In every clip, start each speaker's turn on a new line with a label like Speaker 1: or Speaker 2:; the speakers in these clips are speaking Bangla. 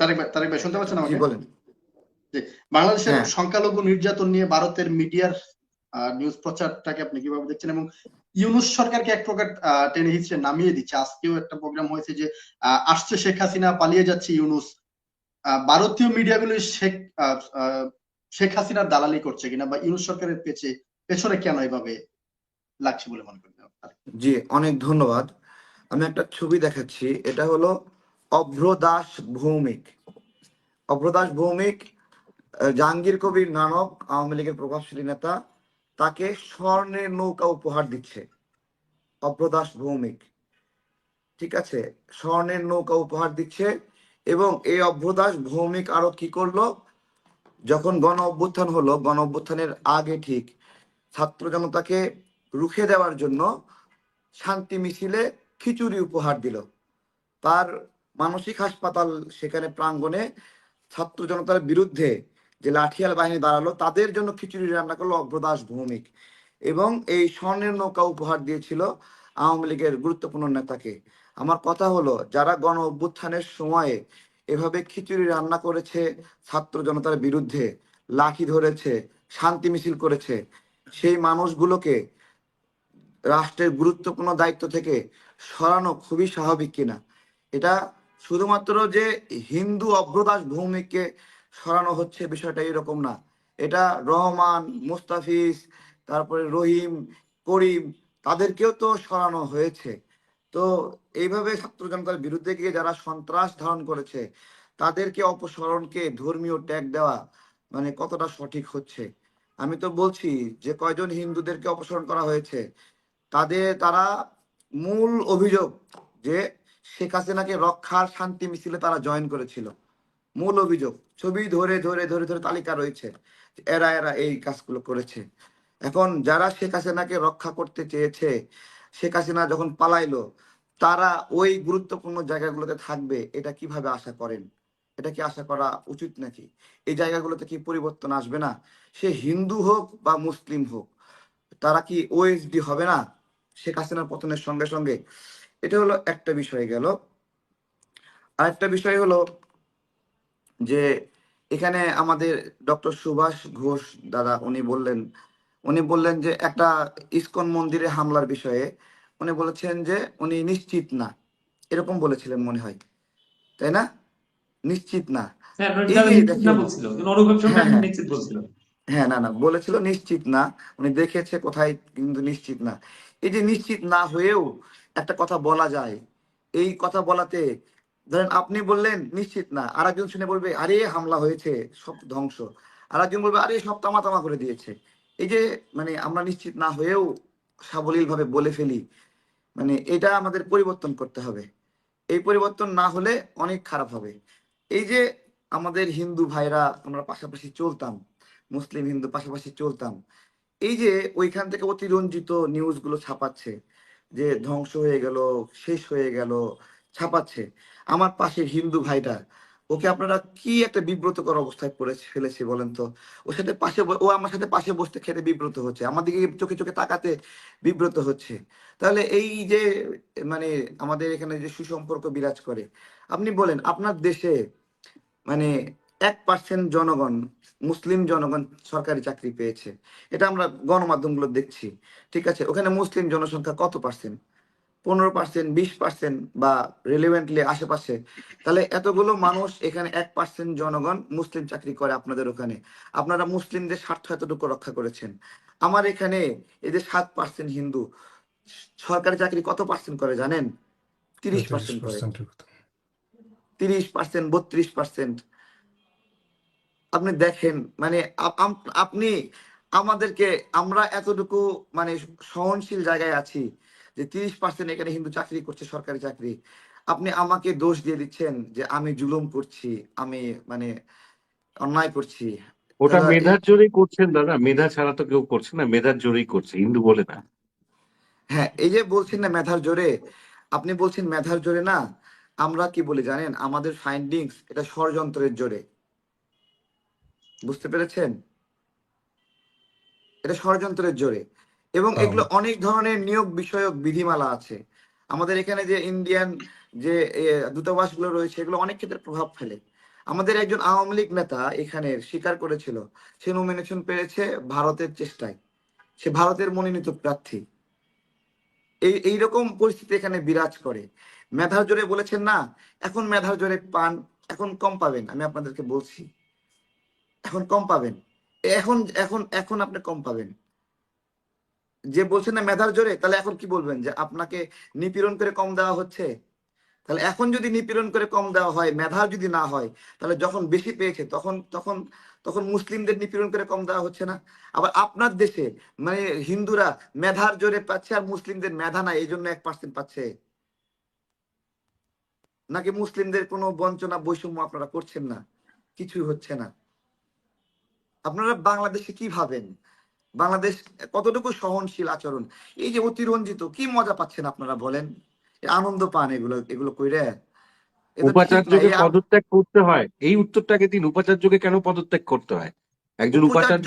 Speaker 1: তারেক ভাই তারেক ভাই শুনতে পাচ্ছেন আমাকে?
Speaker 2: বলেন।
Speaker 1: বাংলাদেশের
Speaker 2: হ্যাঁ।
Speaker 1: সংখ্যালঘু নির্যাতন নিয়ে ভারতের মিডিয়ার নিউজ প্রচারটাকে আপনি কীভাবে দেখছেন? এবং ইউনুস সরকারকে এক প্রকার টেনে হিচড়ে নামিয়ে দিচ্ছে। আজকেও একটা প্রোগ্রাম হয়েছে যে আসছে শেখ হাসিনা পালিয়ে যাচ্ছে ইউনুস। ভারতীয় মিডিয়াগুলো শেখ শেখ হাসিনার দালালি করছে কিনা বা ইউনুস সরকারের পেছে পেছনে কেন এভাবে লাগছে বলে মনে করেন?
Speaker 2: জি অনেক ধন্যবাদ। আমি একটা ছবি দেখাচ্ছি। এটা হলো অভ্রদাস ভৌমিক। অভ্রদাস ভৌমিক জাহাঙ্গীর কবির নানক, আওয়ামী লীগের প্রভাবশালী নেতা, তাকে স্বর্ণের নৌকা উপহার দিচ্ছে। অভ্রদাস ভৌমিক, ঠিক আছে? স্বর্ণের নৌকা উপহার দিচ্ছে এবং এই অভ্রদাস ভৌমিক আরও কি করল? যখন গণ অভ্যুত্থান হলো, গণ অভ্যুত্থানের আগে ঠিক ছাত্র জনতাকে রুখে দেওয়ার জন্য শান্তি মিছিলে খিচুড়ি উপহার দিল। তার মানসিক হাসপাতাল সেখানে প্রাঙ্গণে ছাত্র জনতার বিরুদ্ধে যে লাঠিয়াল বাহিনী দাঁড়াল, তাদের জন্য খিচুড়ি রান্না করল অগ্রদাস ভৌমিক। এবং এই স্বর্ণের নৌকা উপহার দিয়েছিল আওয়ামী লীগের গুরুত্বপূর্ণ নেতাকে। আমার কথা হলো, যারা গণ অভ্যুত্থানের সময়ে এভাবে খিচুড়ি রান্না করেছে ছাত্র জনতার বিরুদ্ধে, লাঠি ধরেছে, শান্তি মিছিল করেছে, সেই মানুষগুলোকে রাষ্ট্রের গুরুত্বপূর্ণ দায়িত্ব থেকে সরানো খুবই স্বাভাবিক কিনা, এটা শুধুমাত্র যে হিন্দু অভ্রদাস ভৌমিককে সরানো হচ্ছে বিষয়টা এরকম না। এটা রহমান, মুস্তাফিজ, তারপরে রহিম, করিম, তাদেরকেও তো সরানো হয়েছে। তো এইভাবে ছাত্র জনতার বিরুদ্ধে গিয়ে যারা সন্ত্রাস ধারণ করেছে, তাদেরকে অপসরণকে ধর্মীয় ট্যাগ দেওয়া মানে কতটা সঠিক হচ্ছে? আমি তো বলছি যে কয়জন হিন্দুদেরকে অপসারণ করা হয়েছে, তাদের তারা মূল অভিযোগ যে শেখ হাসিনাকে রক্ষার শান্তি মিছিলে তারা জয়েন করেছিল। মূল অভিযোগ, ছবি ধরে ধরে ধরে ধরে তালিকা রয়েছে এরা এরা এই কাজগুলো করেছে। এখন যারা শেখ হাসিনাকে রক্ষা করতে চেয়েছে, শেখ হাসিনা যখন পালাইলো, তারা ওই গুরুত্বপূর্ণ জায়গাগুলোতে থাকবে, এটা কীভাবে আশা করেন? এটা কি আশা করা উচিত নাকি? এই জায়গাগুলোতে কি পরিবর্তন আসবে না? সে হিন্দু হোক বা মুসলিম হোক, তারা কি ওএসডি হবে না? শেখ হাসিনার পতনের সঙ্গে সঙ্গে এটা হলো একটা বিষয় গেল। আরেকটা বিষয় হলো যে এখানে আমাদের ডক্টর সুভাষ ঘোষ দাদা উনি বললেন উনি বললেন যে একটা ইসকন মন্দিরে হামলার বিষয়ে উনি বলেছেন যে উনি নিশ্চিত না। এরকম বলেছিলেন মনে হয়। তাই না? নিশ্চিত না।
Speaker 3: হ্যাঁ
Speaker 2: এই
Speaker 3: তারা
Speaker 2: যে
Speaker 3: নিশ্চিত বলছিল।
Speaker 2: হ্যাঁ, না না বলেছিল নিশ্চিত না। উনি দেখেছে কোথায় কিন্তু নিশ্চিত না। এই যে নিশ্চিত না হয়েও একটা কথা বলা যায়। এই কথা বলাতে ধরেন আপনি বললেন নিশ্চিত না আর একজন শুনে বলবে আরে হামলা হয়েছে সব ধ্বংস। আর একজন বলবে আরে সব তামা তামা করে দিয়েছে। এই যে মানে আমরা নিশ্চিত না হয়েও সাবলীল ভাবে বলে ফেলি মানে এটা আমাদের পরিবর্তন করতে হবে। এই পরিবর্তন না হলে অনেক খারাপ হবে। এই যে আমাদের হিন্দু ভাইরা আমরা পাশাপাশি চলতাম মুসলিম হিন্দু পাশাপাশি চলতাম। এই যে ওইখান থেকে অতিরঞ্জিত নিউজগুলো ছাপাচ্ছে, যে ধ্বংস হয়ে গেল, শেষ হয়ে গেল, ছাপাচ্ছে। আমার পাশের হিন্দু ভাইটা, ওকে আপনারা কি একটা বিব্রতকর অবস্থায় পড়ে ফেলেছে বলেন তো? ওর সাথে পাশে ও আমার সাথে পাশে বসতে খেতে বিব্রত হচ্ছে, আমার দিকে চোখে চোখে তাকাতে বিব্রত হচ্ছে। তাহলে এই যে মানে আমাদের এখানে যে সুসম্পর্ক বিরাজ করে, আপনি বলেন, আপনার দেশে মানে এক পার্সেন্ট জনগণ মুসলিম জনগণ সরকারি চাকরি পেয়েছে। এটা আমরা গণমাধ্যমগুলো দেখছি ঠিক আছে? ওখানে মুসলিম জনসংখ্যা কত পার্সেন্ট পনেরো পার্সেন্ট বিশ পার্সেন্ট বা রিলেভেন্টলি আশেপাশে। তাহলে এতগুলো মানুষ এখানে এক পার্সেন্ট জনগণ মুসলিম চাকরি করে আপনাদের ওখানে। আপনারা মুসলিমদের স্বার্থ এতটুকু রক্ষা করেছেন। আমার এখানে এই যে সাত পার্সেন্ট হিন্দু সরকারি চাকরি কত পার্সেন্ট করে জানেন? তিরিশ পার্সেন্ট করে। তিরিশ পার্সেন্ট বত্রিশ পার্সেন্ট আপনি দেখেন মানে আপ- আপনি আমাদেরকে আমরা এতটুকু মানে সহনশীল জায়গায় আছি যে তিরিশ পার্সেন্ট এখানে হিন্দু চাকরি করছে সরকারি চাকরি। আপনি আমাকে দোষ দিয়ে দিচ্ছেন যে আমি জুলুম করছি আমি মানে অন্যায় করছি।
Speaker 4: ওটা মেধার জোরেই করছেন দাদা মেধা ছাড়া তো কেউ করছে না মেধার জোরেই করছে হিন্দু বলে না।
Speaker 2: হ্যাঁ এই যে বলছেন না মেধার জোরে আপনি বলছেন মেধার জোরে না আমরা কি বলি জানেন? আমাদের ফাইন্ডিংস এটা ষড়যন্ত্রের জোরে। বুঝতে পেরেছেন? এটা ষড়যন্ত্রের জোরে। এবং এগুলো অনেক ধরনের নিয়োগ বিষয়ক বিধিমালা আছে। আমাদের এখানে যে ইন্ডিয়ান যে এ, দূতাবাসগুলো রয়েছে এগুলো অনেক ক্ষেত্রে প্রভাব ফেলে। আমাদের একজন আওয়ামী লীগ নেতা এখানে স্বীকার করেছিল সে নমিনেশন পেয়েছে ভারতের চেষ্টায়। সে ভারতের মনোনীত প্রার্থী। এই এইরকম পরিস্থিতি এখানে বিরাজ করে। মেধার জোরে বলেছেন না এখন মেধার জোরে পান এখন কম পাবেন। আমি আপনাদেরকে বলছি। কম পাবেন। এখন এখন এখন আপনি কম পাবেন। যে বলছেন না মেধার জোরে, তাহলে এখন কি বলবেন? যে আপনাকে নিপীড়ন করে কম দেওয়া হচ্ছে? তাহলে এখন যদি নিপীড়ন করে কম দেওয়া হয় মেধা যদি না হয়, তাহলে যখন বেশি পেয়েছে, তখন তখন তখন মুসলিমদের নিপীড়ন করে কম দেওয়া হচ্ছে না? আবার আপনার দেশে মানে হিন্দুরা মেধার জোরে পাচ্ছে আর মুসলিমদের মেধা নাই এই জন্য এক পার্সেন্ট পাচ্ছে। নাকি মুসলিমদের কোনো বঞ্চনা, বৈষম্য আপনারা করছেন না? কিছুই হচ্ছে না। আপনারা বাংলাদেশে কি ভাবেন? বাংলাদেশ কতটুকু সহনশীল আচরণ? এই যে অতিরঞ্জিত কি মজা পাচ্ছেন আপনারা বলেন? আনন্দ পান এগুলো এগুলো কইরে? তো।
Speaker 4: উপাচার্যকে পদত্যাগ করতে হয় এই উত্তরটাকে দিন উপাচার্যকে কেন পদত্যাগ করতে হয়? একজন উপাচার্য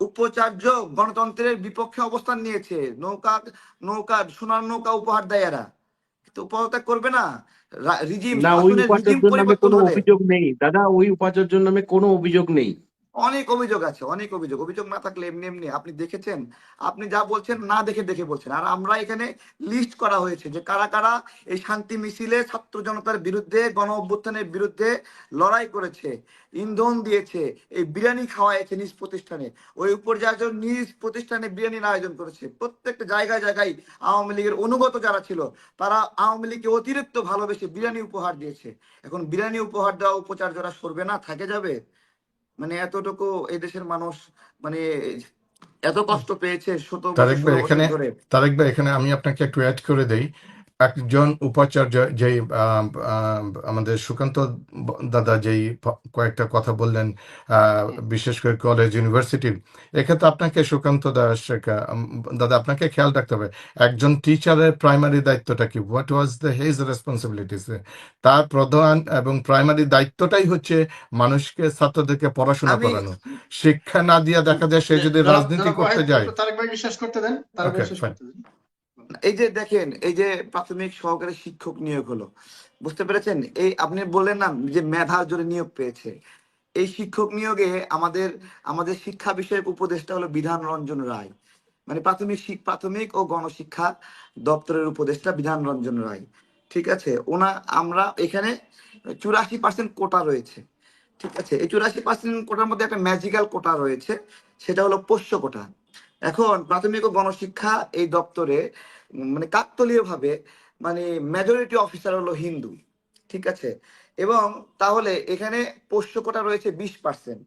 Speaker 2: উপাচার্য গণতন্ত্রের বিপক্ষে অবস্থান নিয়েছে। নৌকা নৌকা সোনার নৌকা উপহার দেয় এরা। কিন্তু পদত্যাগ করবে না। রিজিম
Speaker 4: না ওই উপাচার্যের নামে কোনো অভিযোগ নেই। দাদা ওই উপাচার্যের নামে কোনো অভিযোগ নেই।
Speaker 2: অনেক অভিযোগ আছে, অনেক অভিযোগ। অভিযোগ না থাকলে এমনি এমনি আপনি দেখেছেন, আপনি যা বলছেন না দেখে দেখে বলছেন। আর আমরা এখানে লিস্ট করা হয়েছে যে কারা কারা এই শান্তি মিছিলে ছাত্র জনতার বিরুদ্ধে, গণ অভ্যুত্থানের বিরুদ্ধে লড়াই করেছে, ইন্ধন দিয়েছে, এই বিরিয়ানি খাওয়াইছে নিজ প্রতিষ্ঠানে। ওই উপর্যায় নিজ প্রতিষ্ঠানে বিরিয়ানির আয়োজন করেছে। প্রত্যেকটা জায়গায় জায়গায় আওয়ামী লীগের অনুগত যারা ছিল, তারা আওয়ামী লীগকে অতিরিক্ত ভালোবেসে বিরিয়ানি উপহার দিয়েছে। এখন বিরিয়ানি উপহার দেওয়া উপাচার্যরা সরবে না, থাকে যাবে? মানে এতটুকু এই দেশের মানুষ মানে এত কষ্ট পেয়েছে শত বছর,
Speaker 3: তারেক ভাই, এখানে- তারেক ভাই এখানে আমি আপনাকে একটু অ্যাড করে দেই। একজন উপাচার্য যেই আমাদের সুকান্ত দাদা যেই কয়েকটা কথা বললেন বিশেষ করে কলেজ ইউনিভার্সিটির এক্ষেত্রে আপনাকে সুকান্ত দাস দাদা আপনাকে খেয়াল রাখতে হবে একজন টিচারের প্রাইমারি দায়িত্বটা কি? What was the his responsibilities তার প্রধান এবং প্রাইমারি দায়িত্বটাই হচ্ছে মানুষকে ছাত্রদেরকে পড়াশোনা করানো। শিক্ষা না দিয়ে দেখা যায় সে যদি রাজনীতি করতে যায়।
Speaker 1: ভাইকে শেষ করতে দেন।
Speaker 2: এই যে দেখেন, এই যে প্রাথমিক সহকারী শিক্ষক নিয়োগ হলো, বুঝতে পেরেছেন? এই আপনি বললেন না যে মেধার জোরে নিয়োগ পেয়েছে। এই শিক্ষক নিয়োগে আমাদের আমাদের শিক্ষা বিষয়ক উপদেষ্টা হলো বিধান রঞ্জন রায়। মানে প্রাথমিক প্রাথমিক ও গণশিক্ষা দপ্তরের উপদেষ্টা বিধান রঞ্জন রায়। ঠিক আছে? ওনা, আমরা এখানে চুরাশি পার্সেন্ট কোটা রয়েছে। ঠিক আছে? এই চুরাশি পার্সেন্ট কোটার মধ্যে একটা ম্যাজিক্যাল কোটা রয়েছে, সেটা হলো পোষ্য কোটা। এখন প্রাথমিক ও গণশিক্ষা এই দপ্তরে মানে কাকতলীয় ভাবে মানে মেজরিটি অফিসার হলো হিন্দু, ঠিক আছে? এবং তাহলে এখানে পোষ্য কোটা রয়েছে বিশ পার্সেন্ট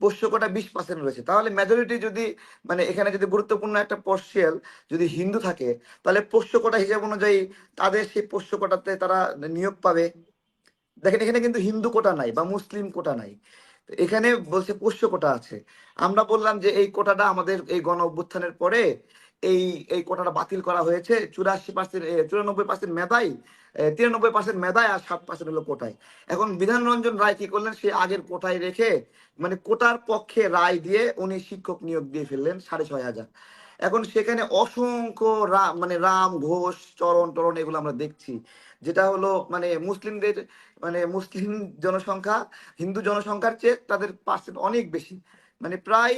Speaker 2: পোষ্য কোটা বিশ পার্সেন্ট রয়েছে। তাহলে মেজরিটি যদি মানে এখানে যদি গুরুত্বপূর্ণ একটা পোর্শিয়াল যদি হিন্দু থাকে, তাহলে পোষ্য কোটা হিসাব অনুযায়ী তাদের সেই পোষ্য কোটাতে তারা নিয়োগ পাবে। দেখেন, এখানে কিন্তু হিন্দু কোটা নাই বা মুসলিম কোটা নাই। এখানে বলছে পোষ্য কোটা আছে। আমরা বললাম যে এই কোটাটা আমাদের এই গণ অভ্যুত্থানের পরে এই এই কোটাটা বাতিল করা হয়েছে। চুরাশি পার্সেন্ট চুরানব্বই পার্সেন্ট মেধাই তিরানব্বই পার্সেন্ট মেধায় আর সাত পার্সেন্ট হলো কোটায় এখন বিধান রঞ্জন রায় কি করলেন? সে আগের কোটায় রেখে মানে কোটার পক্ষে রায় দিয়ে উনি শিক্ষক নিয়োগ দিয়ে ফেললেন সাড়ে ছয় হাজার। এখন সেখানে অসংখ্য রাম মানে রাম, ঘোষ, চরণ টরণ এগুলো আমরা দেখছি। যেটা হলো মানে মুসলিমদের মানে মুসলিম জনসংখ্যা, হিন্দু জনসংখ্যার চেয়ে তাদের পার্সেন্ট অনেক বেশি। মানে প্রায়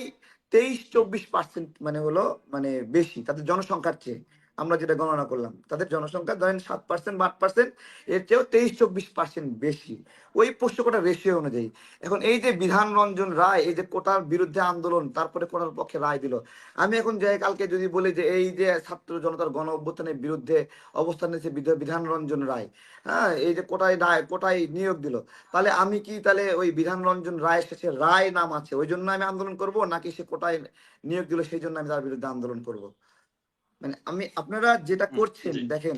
Speaker 2: তেইশ চব্বিশ পার্সেন্ট মানে হলো মানে বেশি তাদের জনসংখ্যার চেয়ে। আমরা যেটা গণনা করলাম, তাদের জনসংখ্যা ধরেন সাত পার্সেন্ট আট পার্সেন্ট এর চেয়েও তেইশ চব্বিশ পার্সেন্ট বেশি। ওই পোষ্য কোটা রেশিও অনুযায়ী। এখন এই যে বিধান রঞ্জন রায়, এই যে কোটার বিরুদ্ধে আন্দোলন, তারপরে কোটার পক্ষে রায় দিল। আমি এখন যাই কালকে যদি বলি যে এই যে ছাত্র জনতার গণ অভ্যুত্থানের বিরুদ্ধে অবস্থান নিয়েছে বিধা- বিধান রঞ্জন রায় হ্যাঁ এই যে কোটায় রায়, কোটায় নিয়োগ দিল, তাহলে আমি কি তাহলে ওই বিধান রঞ্জন রায় শেষে রায় নাম আছে, ওই জন্য আমি আন্দোলন করব, নাকি সে কোটায় নিয়োগ দিল, সেই জন্য আমি তার বিরুদ্ধে আন্দোলন করব? মানে আমি আপনারা যেটা করছেন দেখেন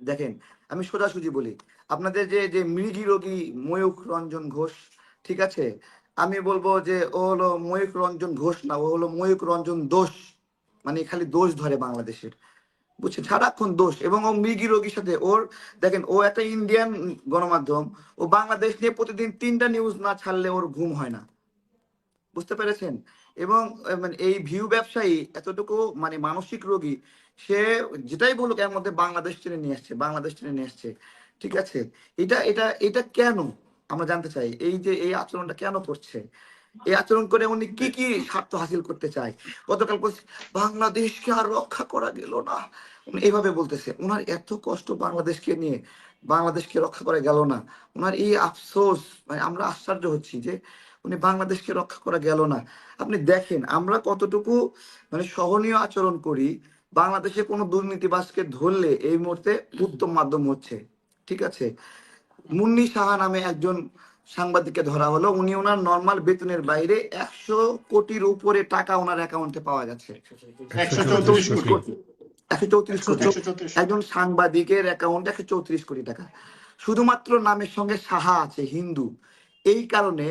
Speaker 2: দেখেন আমি সোজাসুজি বলি আপনাদের যে যে মৃগী রোগী ময়ূখ রঞ্জন ঘোষ ঠিক আছে? আমি বলব যে ও হলো ময়ূখ রঞ্জন ঘোষ না ও হলো ময়ূখ রঞ্জন দোষ মানে খালি দোষ ধরে বাংলাদেশের বুঝছে সারাক্ষণ দোষ এবং ও মৃগী রোগীর সাথে ওর দেখেন ও একটা ইন্ডিয়ান গণমাধ্যম ও বাংলাদেশ নিয়ে প্রতিদিন তিনটা নিউজ না ছাড়লে ওর ঘুম হয় না বুঝতে পেরেছেন? এবং মানে এই ভিউ ব্যবসায়ী এতটুকু মানে মানসিক রোগী, সে যেটাই বলুক এর মধ্যে বাংলাদেশ টেনে নিয়ে আসছে, বাংলাদেশ টেনে নিয়ে আসছে, ঠিক আছে? এটা এটা এটা কেন আমরা জানতে চাই? এই যে, এই আচরণটা কেন করছে? এই আচরণ করে উনি কি কি স্বার্থ হাসিল করতে চায়? গতকাল বাংলাদেশকে আর রক্ষা করা গেল না। উনি এইভাবে বলতেছে। ওনার এত কষ্ট বাংলাদেশকে নিয়ে, বাংলাদেশকে রক্ষা করা গেল না। ওনার এই আফসোস মানে আমরা আশ্চর্য হচ্ছি যে উনি বাংলাদেশকে রক্ষা করা গেল না। আপনি দেখেন আমরা কতটুকু মানে সহনীয় আচরণ করি বাংলাদেশে কোনো দুর্নীতিবাসকে ধরলে এই মুহূর্তে উত্তম মাধ্যম হচ্ছে ঠিক আছে? মুন্নি সাহা নামে একজন সাংবাদিককে ধরা হলো উনি ওনার নর্মাল বেতনের বাইরে একশো কোটির উপরে টাকা ওনার অ্যাকাউন্টে পাওয়া যাচ্ছে।
Speaker 1: একশো চৌত্রিশ কোটি।
Speaker 2: একশো চৌত্রিশ কোটি। একজন সাংবাদিকের অ্যাকাউন্টে একশো চৌত্রিশ কোটি টাকা। শুধুমাত্র নামের সঙ্গে সাহা আছে হিন্দু। এই কারণে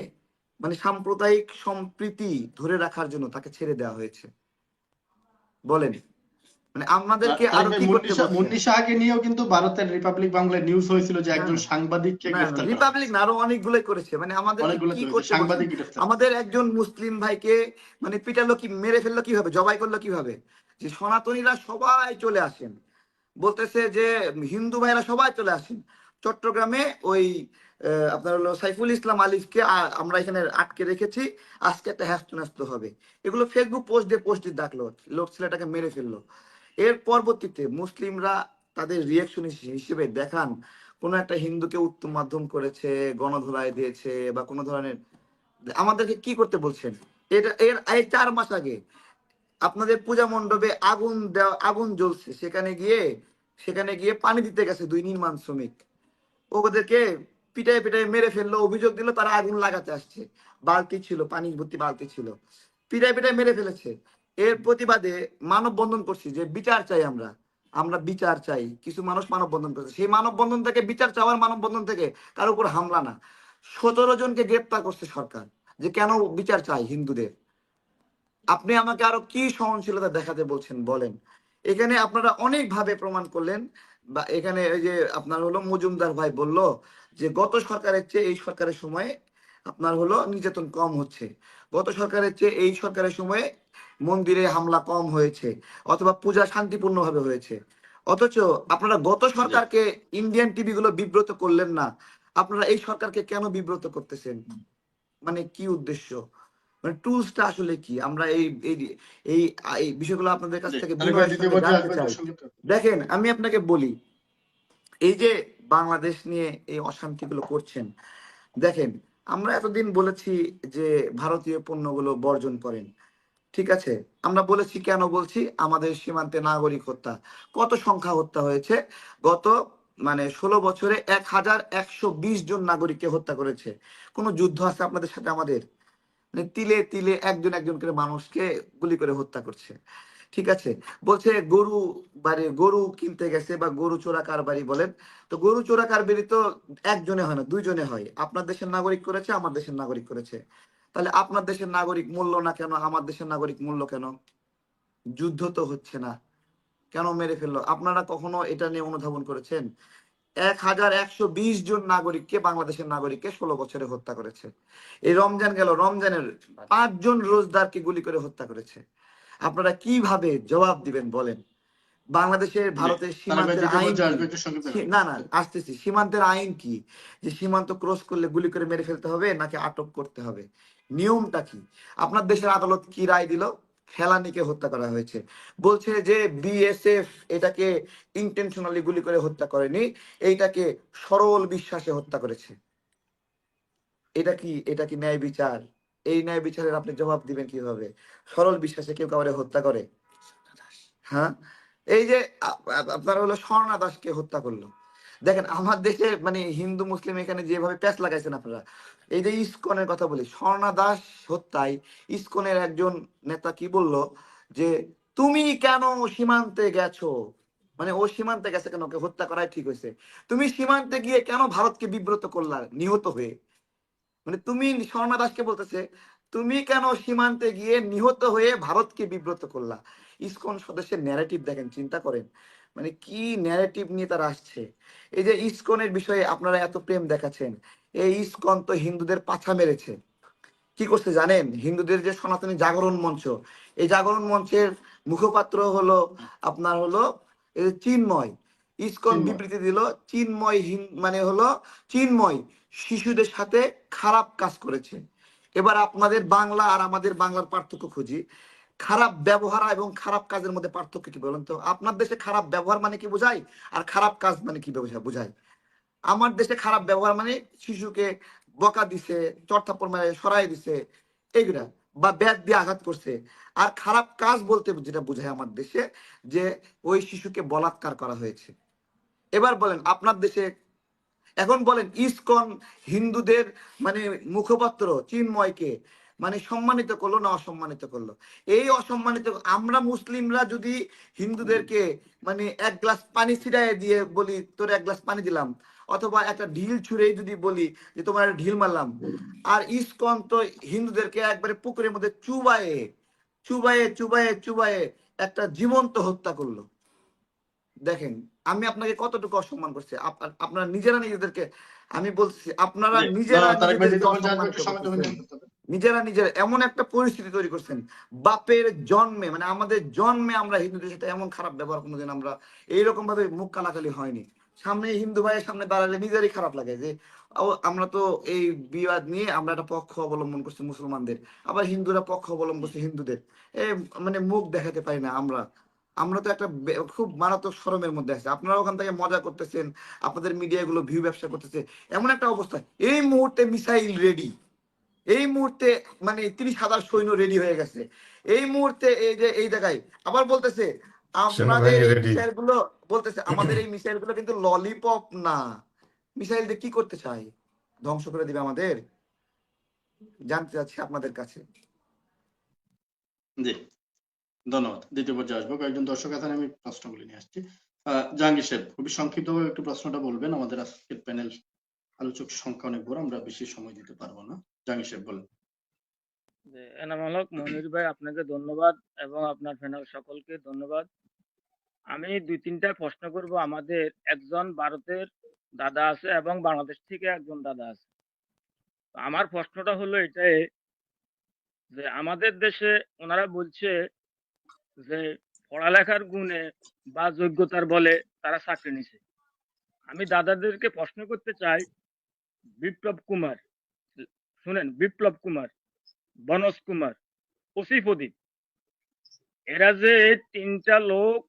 Speaker 2: মানে সাম্প্রদায়িক সম্প্রীতি ধরে রাখার জন্য তাকে ছেড়ে দেওয়া হয়েছে। বলেন। মানে আমাদেরকে আরও কি করতে?
Speaker 1: মুন্নি শাহকে নিয়েও কিন্তু ভারতের রিপাবলিক নিউজ হয়েছিল যে একজন সাংবাদিককে গ্রেফতার
Speaker 2: রিপাবলিক না আরও অনেকগুলো করেছে। মানে আমাদের কি করতে
Speaker 1: সাংবাদিক
Speaker 2: আমাদের একজন মুসলিম ভাইকে মানে পিটালো কি মেরে ফেলল কীভাবে জবাই করল কীভাবে? যে সনাতনীরা সবাই চলে আসেন। বলতেছে যে হিন্দু ভাইরা সবাই চলে আসেন। চট্টগ্রামে ওই আপনার হলো সাইফুল ইসলাম আলিফকে আমরা এখানে আটকে রেখেছি। আজকে একটা হ্যাস্ত হবে। এগুলো ফেসবুক পোস্ট দিয়ে পোস্ট দিয়ে ডাকলো। লোক ছেলেটাকে মেরে ফেলল। এর পরবর্তীতে মুসলিমরা তাদের রিয়েকশন হিসেবে দেখান, কোন একটা হিন্দুকে উত্তম মাধ্যম করেছে, গণধোলাই দিয়েছে বা কোনো ধরনের, আমাদেরকে কি করতে বলছেন? এটা, এর, এই চার মাস আগে আপনাদের পূজা মণ্ডপে আগুন দেওয়া, আগুন জ্বলছে। সেখানে গিয়ে সেখানে গিয়ে পানি দিতে গেছে দুই নির্মাণ শ্রমিক। ওদেরকে পিটাই পিটাই মেরে ফেলল, অভিযোগ দিল, তারা আগুন লাগাতে আসছে। বালতি ছিল পানি ভর্তি বালতি ছিল। পিটাই পিটাই মেরে ফেলেছে। এর প্রতিবাদে মানববন্ধন করছি যে বিচার চাই আমরা। আমরা বিচার চাই। কিছু মানুষ মানববন্ধন করেছে। সেই মানববন্ধন থেকে, বিচার চাওয়ার মানববন্ধন থেকে কারও উপর হামলা না। সতেরো জনকে গ্রেপ্তার করছে সরকার যে কেন বিচার চাই হিন্দুদের? আপনি আমাকে আরও কি সহনশীলতা দেখাতে বলছেন বলেন। এখানে আপনারা অনেক ভাবে প্রমাণ করলেন বা এখানে এই যে আপনার হলো মজুমদার ভাই বলল যে গত সরকারের চেয়ে এই সরকারের সময় আপনার হলো নির্যাতন কম হচ্ছে। গত সরকারের চেয়ে এই সরকারের সময়ে মন্দিরে হামলা কম হয়েছে অথবা পূজা শান্তিপূর্ণ ভাবে হয়েছে। অথচ আপনারা গত সরকারকে ইন্ডিয়ান টিভি গুলো বিব্রত করলেন না। আপনারা এই সরকারকে কেন বিব্রত করতেছেন? মানে কি উদ্দেশ্য? মানে টুলসটা আসলে কি? আমরা এই এই এই বিষয়গুলো আপনাদের কাছ থেকে। দেখেন আমি আপনাকে বলি এই যে বাংলাদেশ নিয়ে এই অশান্তিগুলো করছেন দেখেন আমরা এতদিন বলেছি যে ভারতীয় পণ্যগুলো বর্জন করেন ঠিক আছে? আমরা বলেছি কেন বলছি? আমাদের সীমান্তে নাগরিক হত্যা। কত সংখ্যা হত্যা হয়েছে? গত মানে ষোলো বছরে এক হাজার একশো বিশ জন নাগরিককে হত্যা করেছে। কোনো যুদ্ধ আছে আপনাদের সাথে আমাদের? মানে তিলে তিলে একজন একজন করে মানুষকে গুলি করে হত্যা করছে। ঠিক আছে? বলছে গরু বাড়ি, গরু কিনতে গেছে বা গরু চোরা কারবারি বলেন, তো গরু চোরা কারবারি তো একজনে হয় না, দুইজনে হয়। আপনার দেশের নাগরিক করেছে, আমার দেশের নাগরিক করেছে। তাহলে আপনার দেশের নাগরিক মূল্য না কেন, আমার দেশের নাগরিক মূল্য কেন? যুদ্ধ তো হচ্ছে না। কেন মেরে ফেলল? আপনারা কখনো এটা নিয়ে অনুধাবন করেছেন? এক হাজার একশো বিশ জন নাগরিককে বাংলাদেশের নাগরিককে ষোলো বছরে হত্যা করেছে। এই রমজান গেল রমজানের পাঁচজন রোজদারকে গুলি করে হত্যা করেছে। আপনারা কীভাবে জবাব দিবেন বলেন? বাংলাদেশের ভারতের সীমান্তের আইন না না আসতেছি। সীমান্তের আইন কি? যে সীমান্ত ক্রস করলে গুলি করে মেরে ফেলতে হবে নাকি আটক করতে হবে? নিয়মটা কি? আপনার দেশের আদালত কি রায় দিল? ফেলানিকে হত্যা করা হয়েছে। বলছে যে বিএসএফ এটাকে ইন্টেনশনালি গুলি করে হত্যা করেনি, এইটাকে সরল বিশ্বাসে হত্যা করেছে। এটা কি এটা কি ন্যায় বিচার? এই ন্যায় বিচারের আপনি জবাব দিবেন কীভাবে? সরল বিশ্বাসে কেউ কাউরে হত্যা করে? হ্যাঁ? এই যে আপনার হলো স্বর্ণা দাসকে হত্যা করল। দেখেন, আমার দেশে মানে হিন্দু, মুসলিম এখানে যেভাবে প্যাচ লাগাইছেন আপনারা এই যে ইসকনের কথা বলি স্বর্ণা দাস হত্যায় ইসকনের একজন নেতা কি বলল? যে, তুমি কেন সীমান্তে গেছো? মানে ও সীমান্তে গেছে কেন? ওকে হত্যা করাই ঠিক হয়েছে। তুমি সীমান্তে গিয়ে কেন ভারতকে বিব্রত করলা নিহত হয়ে? মানে তুমি স্বর্ণা দাসকে বলতেছে, তুমি কেন সীমান্তে গিয়ে নিহত হয়ে ভারতকে বিব্রত করলা? ইসকন সদস্যের ন্যারেটিভ দেখেন, চিন্তা করেন। মানে কি ন্যারেটিভ নিয়ে তারা আসছে? এই যে ইসকনের বিষয়ে আপনারা এত প্রেম দেখাচ্ছেন এই ইসকন তো হিন্দুদের পাছা মেরেছে। কি করছে জানেন? হিন্দুদের যে সনাতনী জাগরণ মঞ্চ এই জাগরণ মঞ্চের মুখপাত্র হলো আপনার হলো এই চিন্ময়। ইসকন বিবৃতি দিল চিন্ময় মানে হলো চিন্ময় শিশুদের সাথে খারাপ কাজ করেছে। এবার আপনাদের বাংলা আর আমাদের বাংলার পার্থক্য খুঁজি। খারাপ ব্যবহার এবং খারাপ কাজের মধ্যে পার্থক্য কি বলেন তো? আপনার দেশে খারাপ ব্যবহার মানে কি বোঝায়? আর খারাপ কাজ মানে কি বোঝায়? আমার দেশে খারাপ ব্যবহার মানে শিশুকে বকা দিছে চর্থাপর মানে সরাই দিছে, এইগুলা বা ব্যাগ দিয়ে আঘাত করছে। আর খারাপ কাজ বলতে যেটা বোঝায় আমার দেশে যে ওই শিশুকে বলাৎকার করা হয়েছে। এবার বলেন, আপনার দেশে এখন বলেন, ইসকন হিন্দুদের মানে মুখপাত্র, চিন্ময়কে মানে সম্মানিত করল না অসম্মানিত করল। এই অসম্মানিত আমরা মুসলিমরা যদি হিন্দুদেরকে মানে এক গ্লাস পানি ছিটাই দিয়ে বলি তোর এক গ্লাস পানি দিলাম। অথবা একটা ঢিল ছুঁড়ে যদি বলি যে তোমার একটা ঢিল মারলাম। আর ইসকন তো হিন্দুদেরকে একবারে পুকুরের মধ্যে চুবায়ে চুবায়ে চুবায়ে চুবায়ে একটা জীবন্ত হত্যা করল। দেখেন আমি আপনাকে কতটুকু অসম্মান করছি। আপ- আপনারা নিজেরা নিজেদেরকে আমি বলছি আপনারা নিজেরা নিজেরা নিজেরা এমন একটা পরিস্থিতি তৈরি করছেন, বাপের জন্মে মানে আমাদের জন্মে আমরা হিন্দুদের সাথে এমন খারাপ ব্যবহার কোনোদিন আমরা এইরকম ভাবে মুখ কালাকালি হয়নি। সামনে হিন্দু ভাইয়ের সামনে দাঁড়ালে নিজেরই খারাপ লাগে যে আমরা তো এই বিবাদ নিয়ে আমরা একটা পক্ষ অবলম্বন করছি মুসলমানদের, আবার হিন্দুরা পক্ষ অবলম্বন করছে হিন্দুদের। এ মানে মুখ দেখাতে পারি না আমরা। আমরা তো একটা খুব মারাত্মক শরমের মধ্যে আছে। আপনারা ওখান থেকে মজা করতেছেন, আপনাদের মিডিয়াগুলো ভিউ ব্যবসা করতেছে, এমন একটা অবস্থা। এই মুহূর্তে মিসাইল রেডি এই মুহূর্তে মানে তিরিশ হাজার সৈন্য রেডি হয়ে গেছে। এই মুহূর্তে এই যে এই জায়গায় আবার বলতেছে এই মিসাইলগুলো বলতেছে আমাদের এই মিসাইলগুলো কিন্তু ললিপপ না। মিসাইল দিয়ে কি করতে চাই ধ্বংস করে দিবে আমাদের? জানতে চাচ্ছি আপনাদের কাছে।
Speaker 1: জি। ধন্যবাদ। দ্বিতীয় পর্যায়ে আসব। কয়েকজন দর্শক আছেন আমি প্রশ্নগুলি নিয়ে আসছি। আহ, জাহাঙ্গীর সাহেব খুবই সংক্ষিপ্তভাবে একটু প্রশ্নটা বলবেন। আমাদের আজকের প্যানেল আলোচক সংখ্যা অনেক বড় আমরা বেশি সময় দিতে পারব না। জাহাঙ্গীর সাহেব বলেন
Speaker 5: যে মনির ভাই, আপনাকে ধন্যবাদ এবং আপনার প্যানেল সকলকে ধন্যবাদ। আমি দুই তিনটা প্রশ্ন করব। আমাদের একজন ভারতের দাদা আছে এবং বাংলাদেশ থেকে একজন দাদা আছে। আমার প্রশ্নটা হলো এটাই যে আমাদের দেশে ওনারা বলছে যে পড়ালেখার গুণে বা যোগ্যতার বলে তারা চাকরি নিছে। আমি দাদাদেরকে প্রশ্ন করতে চাই, বিপ্লব কুমার। শুনেন বিপ্লব কুমার বনজ কুমার ওসি প্রদীপ। এরা যে তিনটা লোক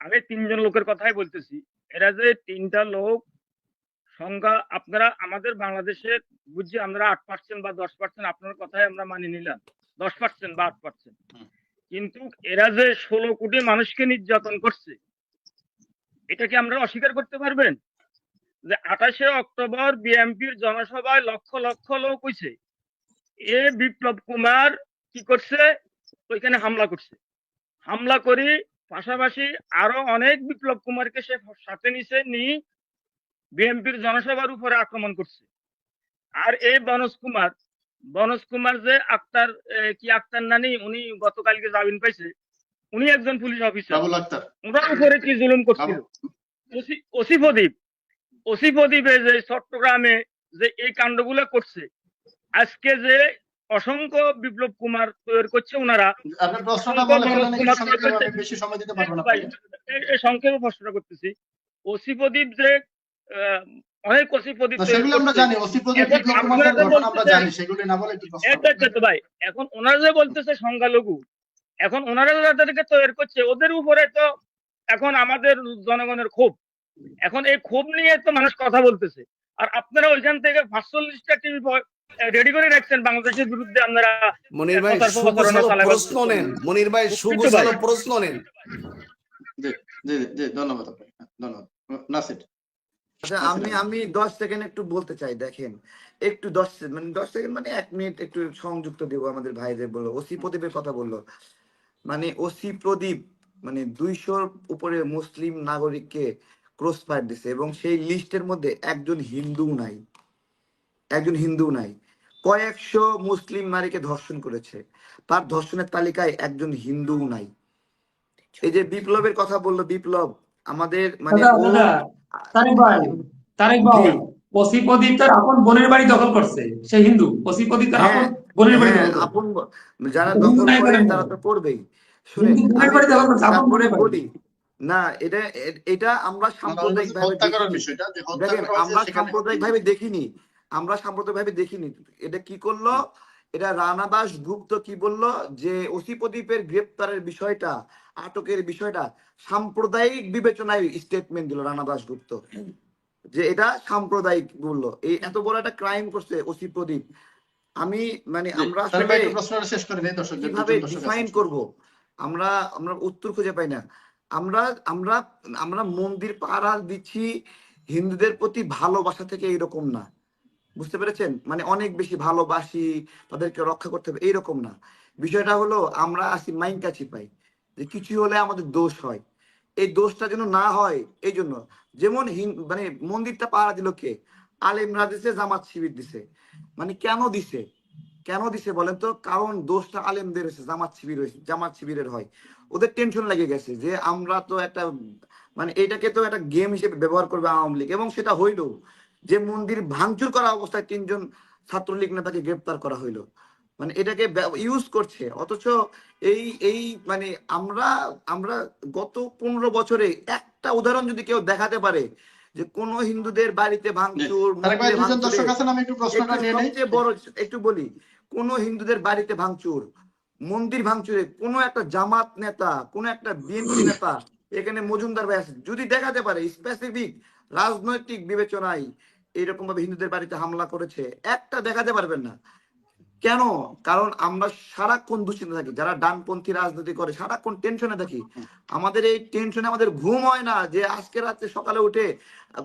Speaker 5: আমি তিনজন লোকের কথাই বলতেছি এরা যে তিনটা লোক সংখ্যা আপনারা আমাদের বাংলাদেশে বুঝছি আমরা আট পার্সেন্ট বা দশ পার্সেন্ট আপনার কথাই আমরা মানি নিলাম। দশ পার্সেন্ট বা আট পার্সেন্ট কিন্তু এরা যে ষোলো কোটি মানুষকে নির্যাতন করছে এটা কি আমরা অস্বীকার করতে পারবেন? যে আঠাশে অক্টোবর বিএনপির জনসভায় লক্ষ লক্ষ লোক হইছে এ বিপ্লব কুমার কি করছে? ওইখানে হামলা করছে। হামলা করি পাশাপাশি আরও অনেক বিপ্লব কুমারকে সে সাথে নিছে নিয়ে বিএনপির জনসভার উপরে আক্রমণ করছে। আর এই বনজ কুমার বনজ কুমার যে আক্তার কি আক্তার নানি উনি গতকালকে জামিন পাইছে উনি একজন পুলিশ অফিসার। ওনার উপরে কি জুলুম করছিল? ওসি প্রদীপ ওসি প্রদীপে যে চট্টগ্রামে যে এই কাণ্ডগুলো করছে আজকে যে অসংখ্য বিপ্লব কুমার তৈরি করছে ওনারা সংক্ষেপে প্রশ্নটা করতেছি। ওসি প্রদীপ যে অনেক ওসি প্রদীপ ভাই এখন ওনারা যে বলতেছে সংখ্যালঘু এখন ওনারা যাদেরকে তৈরি করছে ওদের উপরে তো এখন আমাদের জনগণের ক্ষোভ। এখন এই ক্ষোভ নিয়ে তো মানুষ কথা বলতেছে। আর আপনারা ওইখান থেকে পাঁচচল্লিশটা টিভি রেডি করে রাখছেন বাংলাদেশের বিরুদ্ধে আপনারা
Speaker 6: মনির ভাই প্রশ্ন নেন। মনির ভাই প্রশ্ন নেন।
Speaker 1: জি জি জি ধন্যবাদ ধন্যবাদ। নাসির।
Speaker 2: আচ্ছা আমি আমি দশ সেকেন্ড একটু বলতে চাই দেখেন। একটু দশ সে- মানে দশ সেকেন্ড মানে এক মিনিট একটু সংযুক্ত দেবো আমাদের ভাইদের বলল। ওসি প্রদীপের কথা বলল। মানে ওসি প্রদীপ মানে দুইশোর উপরে মুসলিম নাগরিককে ক্রস ফায়ার দিছে এবং সেই লিস্টের মধ্যে একজন হিন্দু নাই। একজন হিন্দু নাই। কয়েকশো মুসলিম নারীকে ধর্ষণ করেছে। তার ধর্ষণের তালিকায় একজন হিন্দু নাই। এই যে বিপ্লবের কথা বলল বিপ্লব আমাদের মানে
Speaker 7: দাদা,
Speaker 2: ও
Speaker 7: দাদা, তারেক ভাই তারেক ভাই ওসি প্রদীপ তার আপন বোনের বাড়ি দখল করছে সে হিন্দু। ওসি প্রদীপ তার আপন বোনের বাড়ি দখল করছে।
Speaker 2: আপন যারা দখল করে তারা তো
Speaker 7: বাড়ি।
Speaker 2: বলি না এটা এটা আমরা সাম্প্রদায়িক ভাবে দেখিনি। আমরা সাম্প্রদায়িক ভাবে দেখিনি আমরা সাম্প্রদায়িক ভাবে দেখিনি। এটা কি করল? এটা রানা দাস গুপ্ত কি বলল? যে ওসি প্রদীপের গ্রেপ্তারের বিষয়টা আটকের বিষয়টা সাম্প্রদায়িক বিবেচনায় স্টেটমেন্ট দিল রানা দাস গুপ্ত। যে এটা সাম্প্রদায়িক বলল। এই এত বড় একটা ক্রাইম করছে ওসি প্রদীপ। আমি মানে আমরা আসলে কীভাবে ডিফাইন করব? আমরা আমরা উত্তর খুঁজে পাই না। আমরা আমরা আমরা মন্দির পাহারা দিচ্ছি, হিন্দুদের প্রতি ভালোবাসা থেকে এইরকম না। বুঝতে পেরেছেন? মানে অনেক বেশি ভালোবাসি, তাদেরকে রক্ষা করতে হবে, এইরকম না। বিষয়টা হলো, আমরা আসি মাইন কাছি পাই যে কিছু হলে আমাদের দোষ হয়। এই দোষটা যেন না হয়, এই জন্য। যেমন মানে মন্দিরটা পাহারা দিল কে? আলেমরা দিছে, জামাত শিবির দিছে। মানে কেন দিছে? কেন দিছে বলেন তো? কারণ দোষটা আলেমদের হয়েছে, জামাত শিবির হয়েছে, জামাত শিবিরের হয়। ওদের টেনশন লেগে গেছে যে আমরা তো একটা মানে এটাকে তো একটা গেম হিসেবে ব্যবহার করবে আওয়ামী লীগ এবং সেটা হইল যে মন্দির ভাঙচুর করা অবস্থায় তিনজন ছাত্রলীগ নেতাকে গ্রেপ্তার করা হইল। মানে এটাকে ইউজ করছে। অথচ এই এই মানে আমরা আমরা গত পনেরো বছরে একটা উদাহরণ যদি কেউ দেখাতে পারে যে কোন হিন্দুদের বাড়িতে ভাঙচুর
Speaker 1: একটু
Speaker 2: বড় একটু বলি কোন হিন্দুদের বাড়িতে ভাঙচুর মন্দির ভাঙচুরে, কোন একটা জামাত নেতা, কোন একটা বিএনপি নেতা এখানে মজুমদার ভাই আছে। যদি দেখাতে পারে স্পেসিফিক রাজনৈতিক বিবেচনায় এইরকম ভাবে হিন্দুদের বাড়িতে হামলা করেছে, একটা দেখাতে পারবেন না। কেন? কারণ আমরা সারাক্ষণ দুশ্চিন্তা থাকি। যারা ডানপন্থী রাজনীতি করে, সারাক্ষণ টেনশনে থাকি। আমাদের এই টেনশনে আমাদের ঘুম হয় না যে আজকে রাতে সকালে উঠে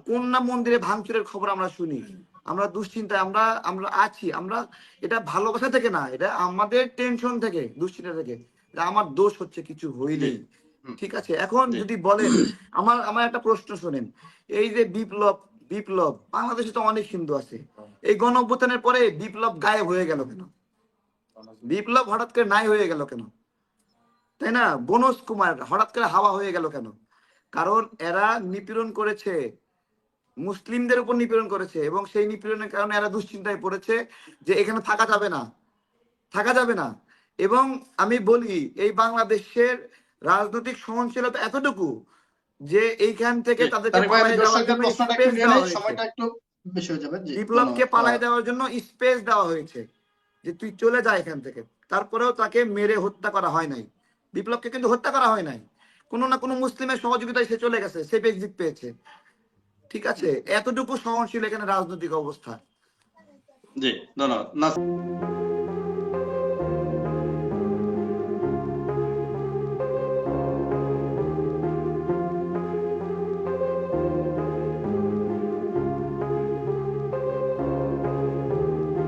Speaker 2: কোন না মন্দিরে ভাঙচুরের খবর আমরা শুনি। আমরা দুশ্চিন্তায় আমরা আমরা আছি আমরা এটা ভালোবাসা থেকে না এটা আমাদের টেনশন থেকে দুশ্চিন্তা থেকে। আমার দোষ হচ্ছে কিছু হইলেই। ঠিক আছে? এখন যদি বলেন আমার আমার একটা প্রশ্ন শোনেন। এই যে বিপ্লব বিপ্লব বাংলাদেশে তো অনেক হিন্দু আছে। এই গণ অভ্যুত্থানের পরে বিপ্লব গায়েব হয়ে গেল কেন? বিপ্লব হঠাৎ করে নাই হয়ে গেল কেন? তাই না? বনজ কুমার হঠাৎ করে হাওয়া হয়ে গেল কেন? কারণ এরা নিপীড়ন করেছে। মুসলিমদের উপর নিপীড়ন করেছে এবং সেই নিপীড়নের কারণে এরা দুশ্চিন্তায় পড়েছে যে এখানে থাকা যাবে না থাকা যাবে না। এবং আমি বলি এই বাংলাদেশের রাজনৈতিক সহনশীলতা এতটুকু যে এইখান থেকে তাদেরকে বিপ্লবকে। পালায় দেওয়ার জন্য স্পেস দেওয়া হয়েছে যে তুই চলে যা এখান থেকে। তারপরেও তাকে মেরে হত্যা করা হয় নাই। বিপ্লবকে কিন্তু হত্যা করা হয় নাই। কোনো না কোনো মুসলিমের সহযোগিতায় সে চলে গেছে সে এক্সিট পেয়েছে। ঠিক আছে? এতটুকু সহনশীল এখানে রাজনৈতিক অবস্থা।
Speaker 1: জি ধন্যবাদ